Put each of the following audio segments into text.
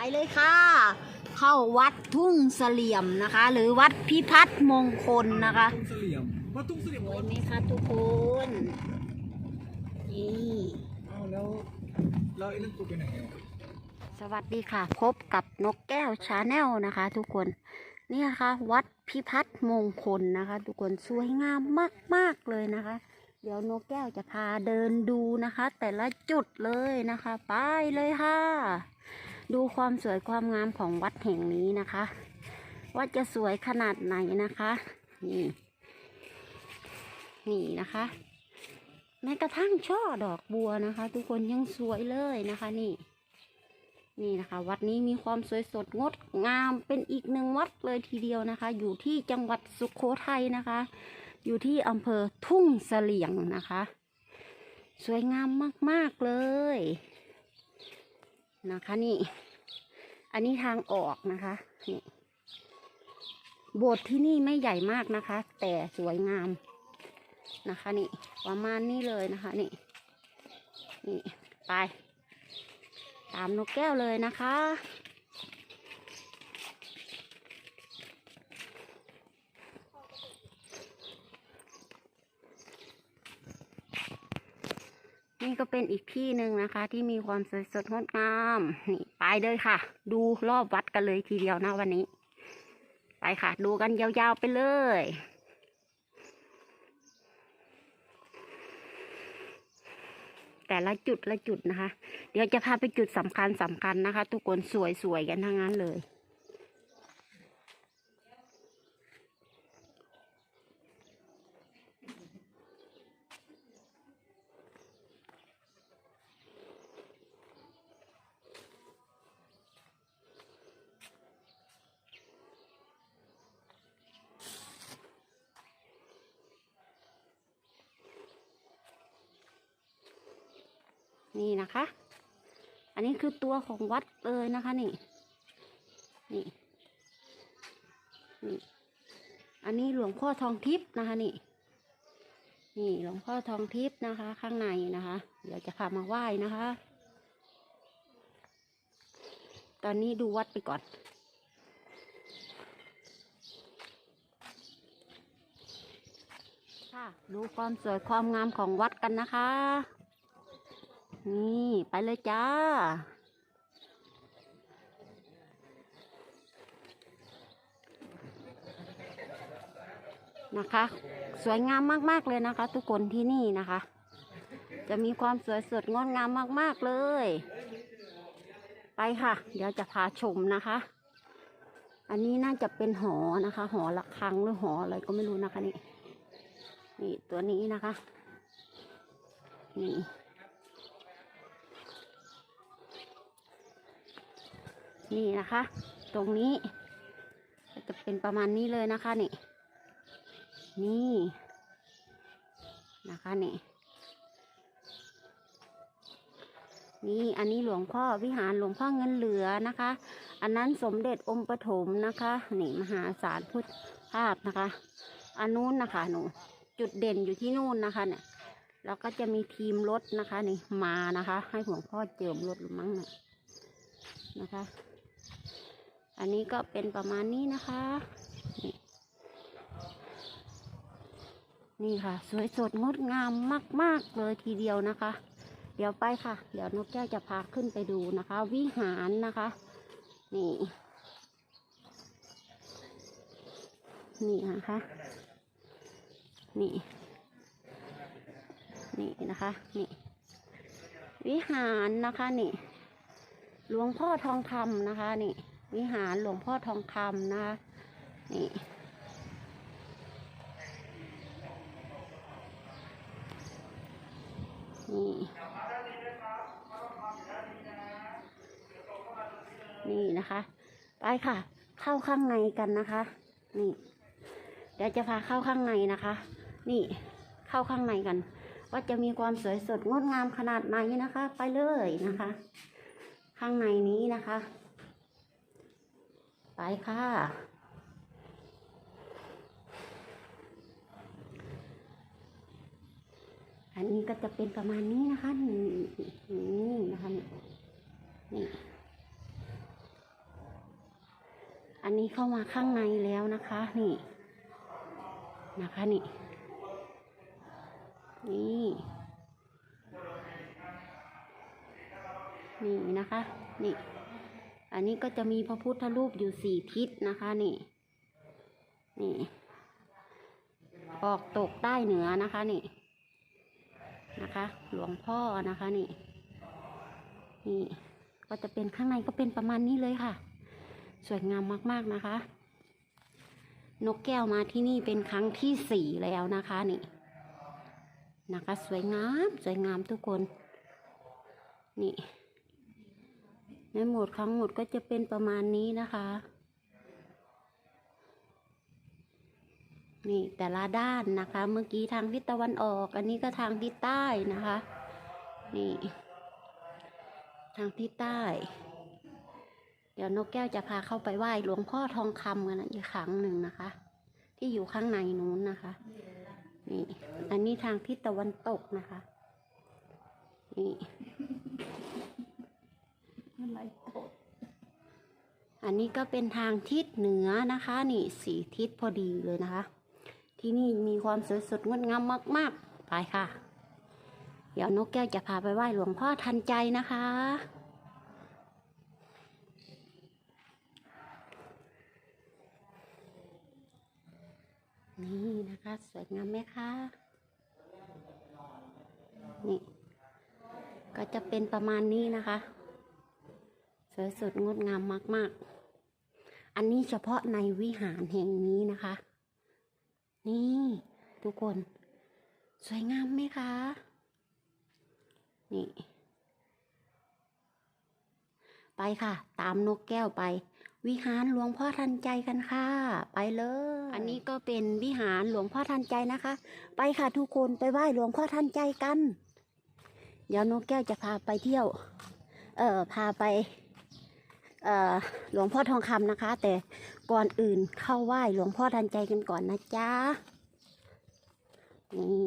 ไปเลยค่ะ เข้าวัดทุ่งเสลี่ยมนะคะ หรือวัดพิพัฒน์มงคลนะคะ ทุ่งเสลี่ยมว่าทุ่งเสลี่ยมสวยไหมคะทุกคนนี่เอ้าแล้วแล้วไอ้นั่นกูไปไหนอะสวัสดีค่ะ พบกับนกแก้วชาแนลนะคะ ทุกคนนี่นะคะวัดพิพัฒน์มงคลนะคะ ทุกคนสวยงามมาก ๆ เลยนะคะ เดี๋ยวนกแก้วจะพาเดินดูนะคะ แต่ละจุดเลยนะคะ ไปเลยค่ะ ดูความสวยความงามของวัดแห่งนี้นะคะ ว่าจะสวยขนาดไหนนะคะ นี่ นี่นะคะ แม้กระทั่งช่อดอกบัวนะคะ ทุกคนยังสวยเลยนะคะนี่ นี่นะคะ วัดนี้มีความสวยสดงดงามเป็นอีกหนึ่งวัดเลยทีเดียวนะคะ อยู่ที่จังหวัดสุโขทัยนะคะ อยู่ที่อำเภอทุ่งเสลี่ยงนะคะ สวยงามมาก ๆ เลย นะคะนี่ อันนี้ทางออกนะคะนี่โบสถ์ที่นี่ไม่ใหญ่มากนะคะ แต่สวยงามนะคะนี่ประมาณนี้เลยนะคะนี่นี่ไป ตามนกแก้วเลยนะคะ นี่ก็เป็นอีกที่หนึ่งนะคะ ที่มีความสวยสดงดงามนี่ไปเลยค่ะ ดูรอบวัดกันเลยทีเดียวนะวันนี้ ไปค่ะ ดูกันยาวๆไปเลยแต่ละจุดละจุดนะคะ เดี๋ยวจะพาไปจุดสำคัญสำคัญนะคะ ทุกคนสวยๆกันทั้งนั้นเลย นี่นะคะ อันนี้คือตัวของวัดเลยนะคะนี่ นี่ นี่ อันนี้หลวงพ่อทองทิพย์นะคะนี่ นี่หลวงพ่อทองทิพย์นะคะ ข้างในนะคะ เดี๋ยวจะพามาไหว้นะคะ ตอนนี้ดูวัดไปก่อนค่ะดูความสวยความงามของวัดกันนะคะ นี่ไปเลยจ้า นะคะ สวยงามมาก ๆ เลยนะคะ ทุกคนที่นี่นะคะ จะมีความสวยสดงดงามมาก ๆ เลย ไปค่ะ เดี๋ยวจะพาชมนะคะ อันนี้น่าจะเป็นหอนะคะ หอระฆังหรือหออะไรก็ไม่รู้นะคะนี่ นี่ตัวนี้นะคะ นี่ นี่นะคะ ตรงนี้จะเป็นประมาณนี้เลยนะคะนี่ นี่นะคะนี่ นี่อันนี้หลวงพ่อวิหารหลวงพ่อเงินเหลือนะคะ อันนั้นสมเด็จองค์ปฐมนะคะ นี่มหาศาลพุทธภาพนะคะ อันนู้นนะคะหนูจุดเด่นอยู่ที่นู่นนะคะเนี่ยแล้วก็จะมีทีมรถนะคะนี่มานะคะ ให้หลวงพ่อเจิมรถหรือมั้งเนี่ยนะคะ อันนี้ก็เป็นประมาณนี้นะคะนี่นี่ค่ะ สวยสดงดงามมาก ๆ เลยทีเดียวนะคะ เดี๋ยวไปค่ะ เดี๋ยวนกแก้วจะพาขึ้นไปดูนะคะ วิหารนะคะ นี่นี่นะคะ นี่ นี่นะคะ นี่ วิหารนะคะ นี่ หลวงพ่อทองคำนะคะ นี่ วิหารหลวงพ่อทองคำนะคะนี่ นี่ นี่นะคะ ไปค่ะ เข้าข้างในกันนะคะ นี่ เดี๋ยวจะพาเข้าข้างในนะคะ นี่ เข้าข้างในกัน ว่าจะมีความสวยสดงดงามขนาดไหนนะคะ ไปเลยนะคะ ข้างในนี้นะคะ ไปค่ะ อันนี้ก็จะเป็นประมาณนี้นะคะนี่นะคะนี่อันนี้เข้ามาข้างในแล้วนะคะ นี่ นะคะนี่ นี่นี่นะคะ นี่ อันนี้ก็จะมีพระพุทธรูปอยู่สี่ทิศนะคะนี่ นี่ ออกตกใต้เหนือนะคะนี่ นะคะ หลวงพ่อนะคะนี่ นี่ ก็จะเป็นข้างในก็เป็นประมาณนี้เลยค่ะ สวยงามมากๆนะคะ นกแก้วมาที่นี่เป็นครั้งที่สี่แล้วนะคะนี่ นะคะ สวยงาม สวยงามทุกคน นี่ ในหมวดครั้งหมดก็จะเป็นประมาณนี้นะคะ นี่แต่ละด้านนะคะ เมื่อกี้ทางทิศตะวันออก อันนี้ก็ทางทิศใต้นะคะ นี่ ทางทิศใต้ เดี๋ยวนกแก้วจะพาเข้าไปไหว้หลวงพ่อทองคำกันอีกครั้งหนึ่งนะคะ ที่อยู่ข้างในนู้นนะคะ นี่ อันนี้ทางทิศตะวันตกนะคะ นี่ อะไรตกอันนี้ก็เป็นทางทิศเหนือนะคะ นี่สีทิศพอดีเลยนะคะ ที่นี่มีความสวยสดงดงามมากๆ ไปค่ะ เดี๋ยวนกแก้วจะพาไปไหว้หลวงพ่อทันใจนะคะ นี่นะคะ สวยงามไหมคะนี่ก็จะเป็นประมาณนี้นะคะ วยสดงดงามมาก ๆ อันนี้เฉพาะในวิหารแห่งนี้นะคะ นี่ทุกคน สวยงามไหมคะ นี่ ไปค่ะ ตามนกแก้วไป วิหารหลวงพ่อทันใจกันค่ะ ไปเลย อันนี้ก็เป็นวิหารหลวงพ่อทันใจนะคะ ไปค่ะทุกคนไปไหว้หลวงพ่อทันใจกัน เดี๋ยวนกแก้วจะพาไปเที่ยว เอ่อพาไป หลวงพ่อทองคำนะคะ แต่ก่อนอื่นเข้าไหว้หลวงพ่อทันใจกันก่อนนะจ๊ะนี่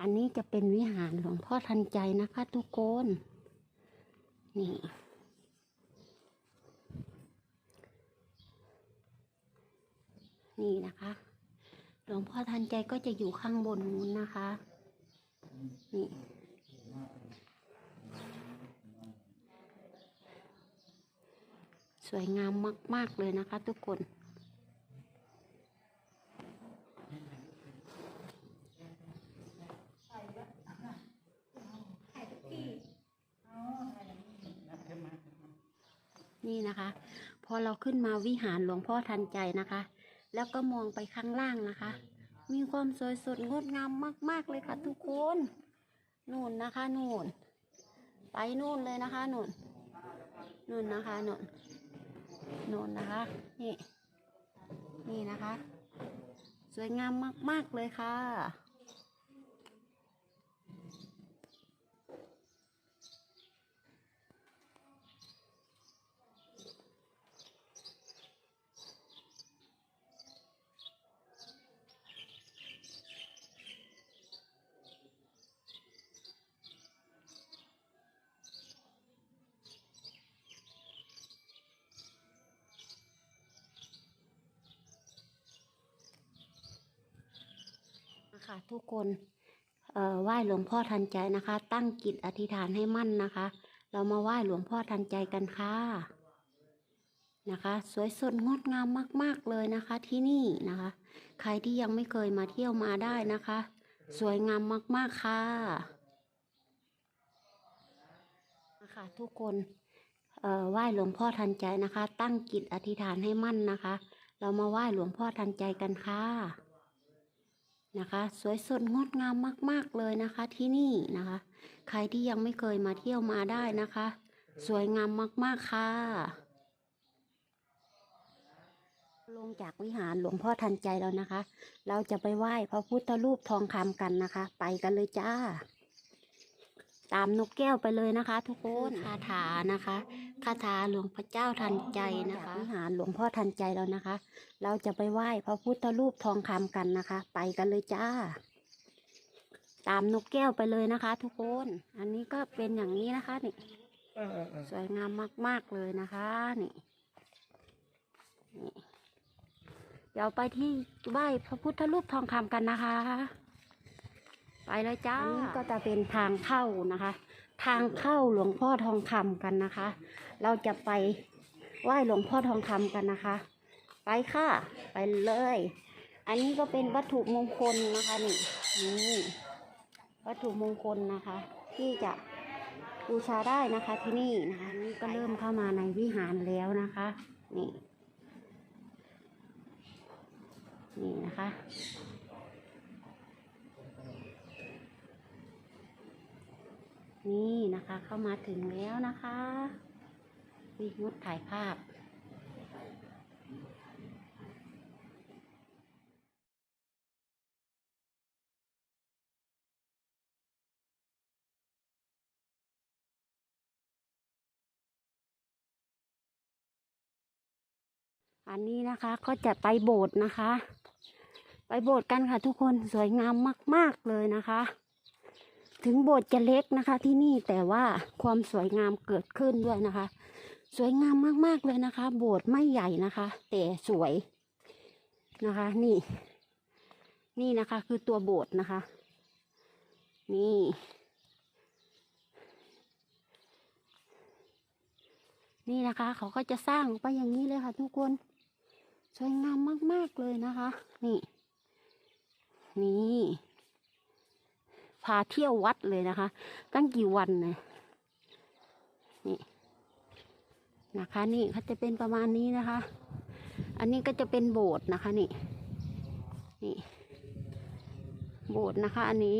อันนี้จะเป็นวิหารหลวงพ่อทันใจนะคะทุกคน นี่ นี่นะคะ หลวงพ่อทันใจก็จะอยู่ข้างบนนู้นนะคะ นี่สวยงามมาก ๆ เลยนะคะทุกคน นี่นะคะ พอเราขึ้นมาวิหารหลวงพ่อทันใจนะคะ แล้วก็มองไปข้างล่างนะคะ มีความสวยสดงดงามมาก ๆ เลยค่ะทุกคนนู่นนะคะนู่น ไปนู่นเลยนะคะนู่นนู่นนะคะนู่นนู่นนะคะ นี่ นี่นะคะ สวยงามมาก ๆ เลยค่ะ คะทุกคนเอ่อไหว้หลวงพ่อทันใจนะคะ ตั้งจิตอธิษฐานให้มั่นนะคะ เรามาไหว้หลวงพ่อทันใจกันค่ะนะคะ สวยสดงดงามมาก ๆเลยนะคะ ที่นี่นะคะ ใครที่ยังไม่เคยมาเที่ยวมาได้นะคะ สวยงามมากๆค่ะนะคะทุกคนเอ่อไหว้หลวงพ่อทันใจนะคะ ตั้งจิตอธิษฐานให้มั่นนะคะ เรามาไหว้หลวงพ่อทันใจกันค่ะ นะคะ สวยสดงดงามมาก ๆเลยนะคะที่นี่นะคะ ใครที่ยังไม่เคยมาเที่ยวมาได้นะคะ สวยงามมาก ๆ ค่ะ ลงจากวิหารหลวงพ่อทันใจแล้วนะคะ เราจะไปไหว้พระพุทธรูปทองคำกันนะคะ ไปกันเลยจ้า ตามนกแก้วไปเลยนะคะ ทุกคนคาถานะคะคาถาหลวงพระเจ้าทันใจนะคะวิหารหลวงพ่อทันใจแล้วนะคะ เราจะไปไหว้พระพุทธรูปทองคำกันนะคะ ไปกันเลยจ้า ตามนกแก้วไปเลยนะคะ ทุกคน อันนี้ก็เป็นอย่างนี้นะคะนี่เออเออเออสวยงามมากๆเลยนะคะนี่นี่เดี๋ยวไปที่ไหว้พระพุทธรูปทองคำกันนะคะ ไปเลยจ้าอันนี้ก็จะเป็นทางเข้านะคะ ทางเข้าหลวงพ่อทองคำกันนะคะ เราจะไปไหว้หลวงพ่อทองคำกันนะคะ ไปค่ะ ไปเลย อันนี้ก็เป็นวัตถุมงคลนะคะนี่นี่วัตถุมงคลนะคะ ที่จะบูชาได้นะคะที่นี่นะคะนี่ก็เริ่มเข้ามาในวิหารแล้วนะคะ นี่ นี่นะคะ นี่นะคะเข้ามาถึงแล้วนะคะวิ่งดถ่ายภาพอันนี้นะคะก็จะไปโบสถ์นะคะ ไปโบสถ์กันค่ะทุกคนสวยงามมาก ๆ เลยนะคะ ถึงโบสถ์จะเล็กนะคะ ที่นี่แต่ว่าความสวยงามเกิดขึ้นด้วยนะคะ สวยงามมากๆเลยนะคะ โบสถ์ไม่ใหญ่นะคะ แต่สวยนะคะ นี่ นี่นะคะ คือตัวโบสถ์นะคะ นี่ นี่นะคะ เขาก็จะสร้างไปอย่างนี้เลยค่ะ ทุกคน สวยงามมากๆเลยนะคะ นี่ นี่าเที่ยววัดเลยนะคะ ตั้งกี่วันเนี่ยนี่นะคะนี่เขาจะเป็นประมาณนี้นะคะ อันนี้ก็จะเป็นโบสถ์นะคะนี่นี่ โบสถ์นะคะ อันนี้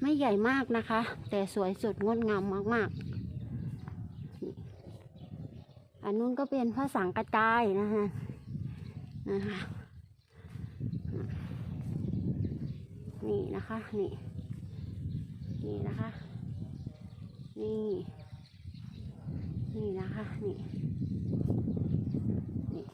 ไม่ใหญ่มากนะคะ แต่สวยสดงดงามมากๆ อันนู้นก็เป็นพระสังกระจายนะคะนะคะ นี่นะคะ นี่ นี่นะคะ นี่ นี่นะคะ นี่ นี่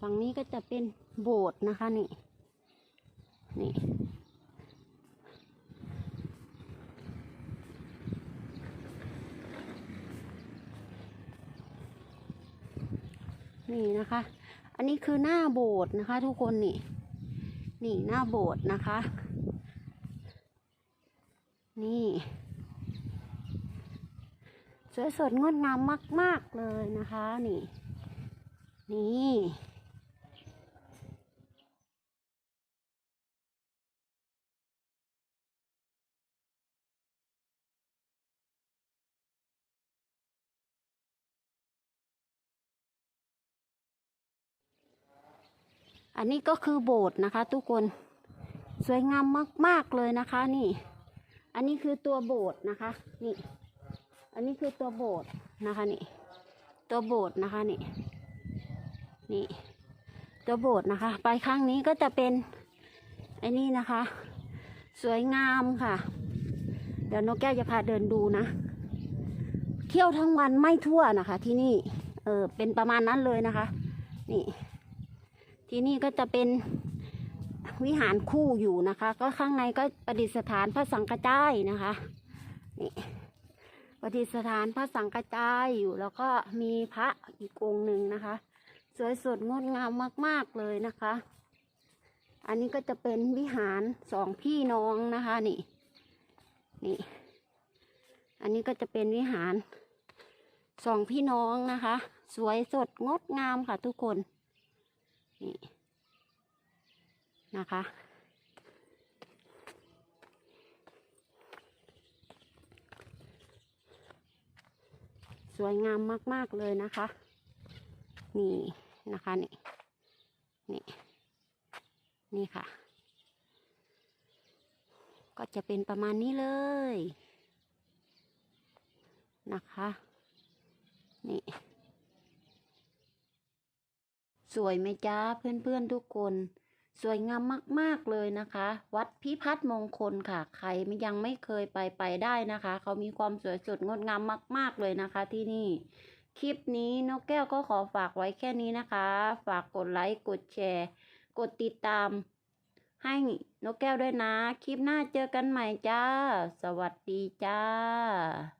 ฝั่งนี้ก็จะเป็นโบสถ์นะคะ นี่ นี่นี่นะคะ อันนี้คือหน้าโบสถ์นะคะ ทุกคนนี่ นี่หน้าโบสถ์นะคะ นี่ สวยสดงดงามมาก ๆ เลยนะคะ นี่ นี่ อันนี้ก็คือโบสถ์นะคะ ทุกคนสวยงามมาก ๆ เลยนะคะ นี่ อันนี้คือตัวโบสถ์นะคะ นี่ อันนี้คือตัวโบสถ์นะคะนี่ ตัวโบสถ์นะคะนี่ นี่ ตัวโบสถ์นะคะ ไปครั้งนี้ก็จะเป็นไอ้นี่นะคะ สวยงามค่ะ เดี๋ยวนกแก้วจะพาเดินดูนะ เที่ยวทั้งวันไม่ทั่วนะคะ ที่นี่ เออเป็นประมาณนั้นเลยนะคะ นี่ ที่นี่ก็จะเป็นวิหารคู่อยู่นะคะ ก็ข้างในก็ประดิษฐานพระสังฆจายนะคะนี่ประดิษฐานพระสังฆจายอยู่แล้วก็มีพระอีกองค์หนึ่งนะคะ สวยสดงดงามมาก ๆเลยนะคะ อันนี้ก็จะเป็นวิหารสองพี่น้องนะคะนี่นี่ อันนี้ก็จะเป็นวิหารสองพี่น้องนะคะ สวยสดงดงามค่ะทุกคน นี่นะคะ สวยงามมาก ๆ เลยนะคะ นี่นะคะนี่นี่นี่ค่ะ ก็จะเป็นประมาณนี้เลยนะคะ นี่ สวยไหมจ้าเพื่อนๆทุกคน สวยงามมากๆเลยนะคะ วัดพิพัฒน์มงคลค่ะ ใครยังไม่เคยไปไปได้นะคะ เขามีความสวยสดงดงามมาก ๆเลยนะคะที่นี่ คลิปนี้นกแก้วก็ขอฝากไว้แค่นี้นะคะ ฝากกดไลค์กดแชร์ กดติดตาม ให้นกแก้วด้วยนะ คลิปหน้าเจอกันใหม่จ้า สวัสดีจ้า